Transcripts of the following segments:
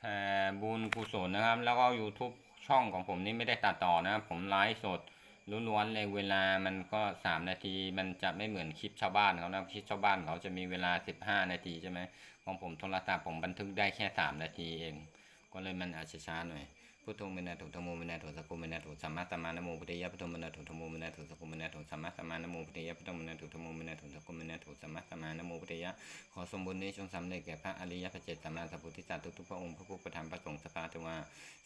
แผ่บุญกุศลนะครับ แล้วก็ YouTube ช่องของผมนี่ไม่ได้ตัดต่อนะครับ ผมไลฟ์สดล้วนๆเลยเวลามันก็สามนาทีมันจะไม่เหมือนคลิปชาวบ้านเขานะคลิปชาวบ้านเขาจะมีเวลาสิบห้านาทีใช่ไหมของผมโทรศัพท์ผมบันทึกได้แค่สามนาทีเอง ก็เลยมันอาจจะช้าหน่อยพุทโธมินาถุธรรมโมมินาถุสกกุมินาถุสัมมาสัมมานะโมพุทธิยะพุทโธมินาถุธรรมโมมินาถุสกกุมินาถุ มมาสัมมานะโมพุทธยะพุทโธมนาถุธรรมโมมนาถุสักกุมินาถุสัมมาสัมมานะโมพุทธยะขอสมบูรณ์นี้จงสำเร็จแก่พระอริยพระเจตสัมมาสัมพุทธิสัตว์ทุกๆพระองค์พระผู้ประทับประสงค์สภาเทวา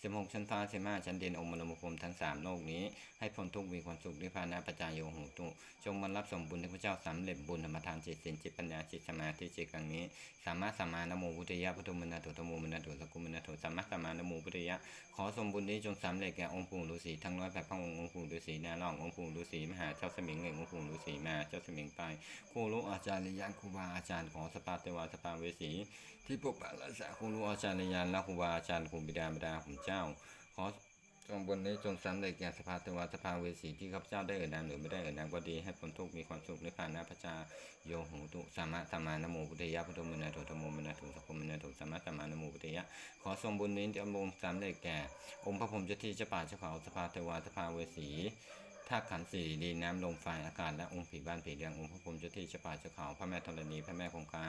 สิบหกชั้นฟ้าเสิบห้าชั้นเดินองค์มรมภูมิทั้งสามโลกนี้ ให้พ้นทุกข์มีความสุขด้วยพานาปัจจายโยโหตุจงบรรลับสมบุญที่พระเจ้าสำเร็จบุญธรรมทานจิตสินจิตปัญญาจิตสมาธิจิตครั้งนี้ สามารถสัมมานะโมพุทธยะพุทโธมนาถุธรรมโมมนาถุสักุมนาถุสัมมาสัมมานะโมพุทธยะขอสมบุญนี้จงสำเร็จแก่องค์ปู่ฤาษีทั้งร้อยแปดพระองค์องค์ปู่ฤาษีนาลององค์ปู่ฤาษีมหาเจ้าสมิงเหล่งองค์ปู่ฤาษีมาเจ้าสมิงไปครูรู้อาจารย์ยันครูบาอาจารย์ของสปาเทวาสปาเวสี ที่ปกปักรักษาครูรู้อาจารย์ยันและครูบาอาจารย์ครูบิดาบิดาของเจ้า ขอจงบุญนี้จงสำเร็จแก่สภาเทวาสภาเวสีที่ข้าพเจ้าได้เอ่ยนามหรือไม่ได้เอ่ยนามก็ดีให้พ้นทุกข์มีความสุขในภายในพระเจ้าโยโหตุสัมมาสัมมานโมพุทธยะพุทโธมนาโถธรรมโมมนาโถสัพพมนาโถสัมมาสัมมานโมพุทธยะขอทรงบุญนี้จงบงสำเร็จแก่ องค์พระพรหมเจ้าที่เจ้าป่าเจ้าเขาสภาเทวาสภาเวสี ธาตุขันธ์สี่ดินน้ำลมไฟอากาศและองค์ผีบ้านผีเรือนองค์พระพรหมเจ้าที่เจ้าป่าเจ้าเขาพระแม่ธรณีพระแม่คงคา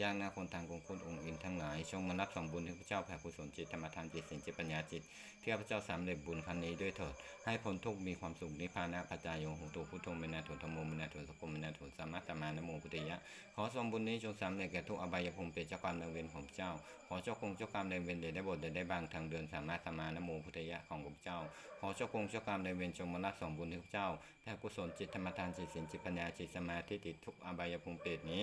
ย่างนาคนทางกงคุณองค์อินทั้งหลายจงมารับส่งบุญที่พระเจ้าแผ่กุศลจิตธรรมทานจิตสินจิตปัญญาจิตเที่ข้าพเจ้าสำเร็จบุญครั้งนี้ด้วยเถิดให้พ้นทุกข์มีความสุขนิพพานะปัจจายโยโหตุพุทโธเมนาโถธรรมโมเมนาโถสัพพมเมนาถสัมมาสัมมานะโมพุทธิยะขอทรงบุญนี้จงสำเร็จแก่ทุกอบายภูมิเป็นเจ้ากรรมนายเวรของเจ้า ขอเจ้าคงเจ้ากรรมนายเวรเดชได้บทเดชได้บางทางเดินสามารถสมานโมพุทธยะของข้าพเจ้า ขอเจ้าคงเจ้ากรรมนายเวรจงมารับส่งบุญให้ข้าพเจ้าแผ่กุศลจิตธรรมทานจิตสินจิตปัญญาจิตสมาธิติดทุกอบายภูมิเปรตนี้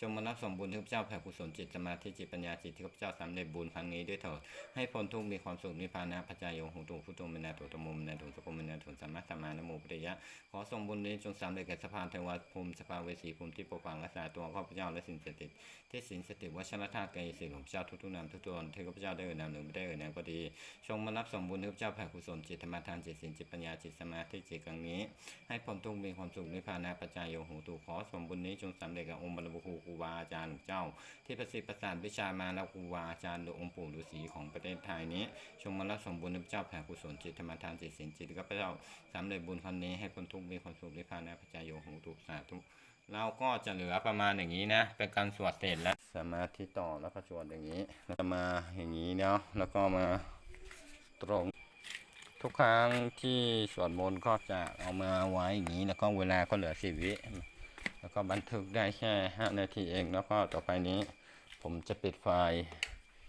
จงมารับส่งบุญให้ข้าพเจ้าแผ่กุศลจิตสมาธิจิตปัญญาจิตที่เจ้าสำเร็จบุญครั้งนี้ด้วยเถิดให้พ้นทุกมีความสุขนิพพานะปัจจายโยโหตุพุทโธเมนาโถธรรมโมนาโถสัพพมนาโถสัมมาสัมมานโมพุทธยะขอส่งบุญนี้จงสำเร็จแก่สภาเทวาภูมิสภาเวสีภูมิที่ปกปักรักษาตัวข้าพเจ้าและสิ่งศักดิ์สิทธิ์ที่สินสติวัชรธาตุกายสิทธิ์ของเจ้าทุกๆนามทุกๆตนที่ข้าพเจ้าได้เอ่ยนามหรือไม่ได้เอ่ยนามก็ดีจงมารับส่งบุญให้ข้าพเจ้าแผ่กุศลจิตธรรมทานจิตสินจิตปัญญาจิตสมาธิจิตังนี้ ให้พ้นทุกข์มีความสุขนิพพานะปัจจายโยโหตุขอส่งบุญนี้จงสำเร็จกับองค์บรรพครูครูบาอาจารย์ของเจ้า ที่ประสิทธิ์ประสานวิชามาแล้วครูบาอาจารย์โดยองค์ปู่ฤาษีของประเทศไทยนี้จงมารับส่งบุญให้ข้าพเจ้าแผ่กุศลจิตธรรมทานจิตสินจิตข้าพระเจ้าสำเร็จบุญครั้งนี้ให้พ้นทุกข์มีความสุขนิพพานะปัจจายโยโหตุสาธุเราก็จะเหลือประมาณอย่างนี้นะเป็นการสวดเสร็จแล้วสมาธิต่อแล้วก็สวดอย่างนี้แล้วมาอย่างนี้เนาะแล้วก็มาตรง ทุกครั้งที่สวดมนต์ก็จะเอามาไว้อย่างนี้แล้วก็เวลาก็เหลือสิบวิแล้วก็บันทึกได้แค่ห้านาทีเองแล้วก็ต่อไปนี้ ผมจะปิดไฟล์